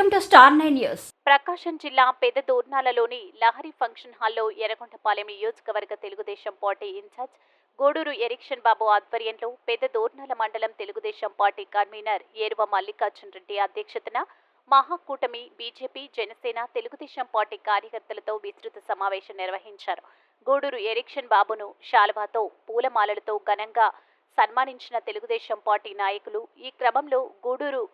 Welcome to star nine news. Prakasam జిల్లా పెద్ద దూర్నాలలోని లహరి ఫంక్షన్ హాల్లో ఎర్రగొండపాలెం నియోజకవర్గ Telugu Desam party incharge Guduru erection Babu ఆధ్వర్యంలో పెద్ద దూర్నాల మండలం తెలుగుదేశం పార్టీ కన్వీనర్ ఏరువ మల్లికార్జున్ రెడ్డి అధ్యక్షతన మహాకూటమి బీజేపీ జనసేన తెలుగుదేశం పార్టీ కార్యకర్తలతో విస్తృత సమావేశం నిర్వహించారు. గూడూరు ఎరిక్షన్ బాబును శాల్వాతో పూలమాలలతో ఘనంగా సన్మానించిన తెలుగుదేశం పార్టీ నాయకులు ఈ క్రమంలో గూడూరు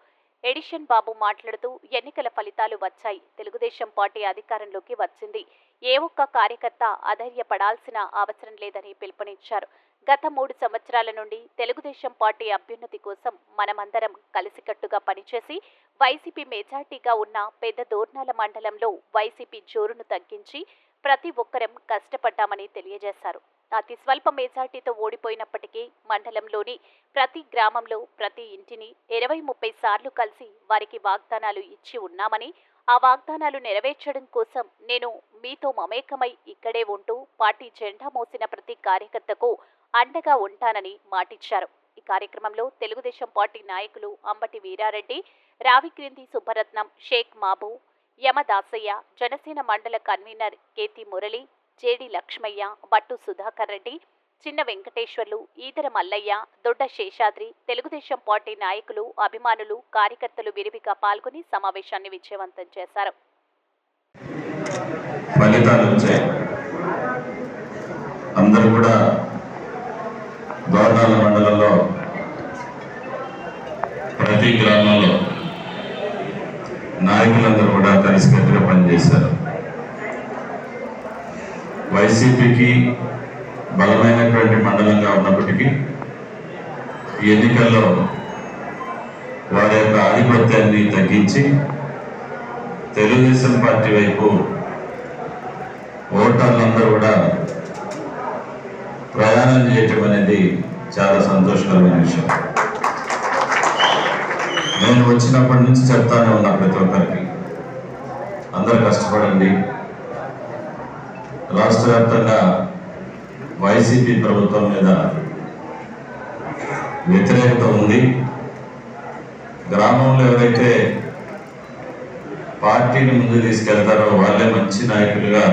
ఎడిషన్ బాబు మాట్లాడుతూ ఎన్నికల ఫలితాలు వచ్చాయి. తెలుగుదేశం పార్టీ అధికారంలోకి వచ్చింది. ఏ ఒక్క కార్యకర్త అధైర్యపడాల్సిన అవసరం లేదని పిలుపునిచ్చారు. గత మూడు సంవత్సరాల నుండి తెలుగుదేశం పార్టీ అభ్యున్నతి కోసం మనమందరం కలిసికట్టుగా పనిచేసి వైసీపీ మెజార్టీగా ఉన్న పెద్ద దోర్నాల మండలంలో వైసీపీ జోరును తగ్గించి ప్రతి ఒక్కరం కష్టపడ్డామని తెలియజేశారు. అతి స్వల్ప మెజార్టీతో ఓడిపోయినప్పటికీ మండలంలోని ప్రతి గ్రామంలో ప్రతి ఇంటిని ఇరవై ముప్పై సార్లు కలిసి వారికి వాగ్దానాలు ఇచ్చి ఉన్నామని ఆ వాగ్దానాలు నెరవేర్చడం కోసం నేను మీతో మమేకమై ఇక్కడే ఉంటూ పార్టీ జెండా మోసిన ప్రతి కార్యకర్తకు అండగా ఉంటానని మాటిచ్చారు. ఈ కార్యక్రమంలో తెలుగుదేశం పార్టీ నాయకులు అంబటి వీరారెడ్డి రావిక్రింది సుబ్బరత్నం షేక్ మాబు యమదాసయ్య జనసేన మండల convener Keti Murali J D Lakshmaiah Battu Sudhakar Reddy Chinna Venkateswarlu Edara Mallayya Dodda Seshadri Telugu Desam party నాయకులు అభిమానులు కార్యకర్తలు విరివిగా పాల్గొని సమావేశాన్ని విజయవంతం చేశారు. ఫలితాలు వచ్చాయి. అందరూ కూడా దోర్నాల మండలంలో ప్రతి గ్రామంలో నాయకులందరూ కూడా కలిసికట్టుగా పనిచేశారు. వైసీపీకి బలమైనటువంటి మండలంగా ఉన్నప్పటికీ ఈ ఎన్నికల్లో వారి యొక్క ఆధిపత్యాన్ని తగ్గించి తెలుగుదేశం పార్టీ వైపు ఓటర్లందరూ కూడా ప్రయాణం చేయటం అనేది చాలా సంతోషకరమైన విషయం. నేను వచ్చినప్పటి నుంచి చెప్తానే ఉన్నా ప్రతి ఒక్కరికి. అందరు కష్టపడండి. రాష్ట్ర వ్యాప్తంగా వైసీపీ ప్రభుత్వం మీద వ్యతిరేకత ఉంది. గ్రామంలో ఎవరైతే పార్టీని ముందు తీసుకెళ్తారో వాళ్ళే మంచి నాయకులుగా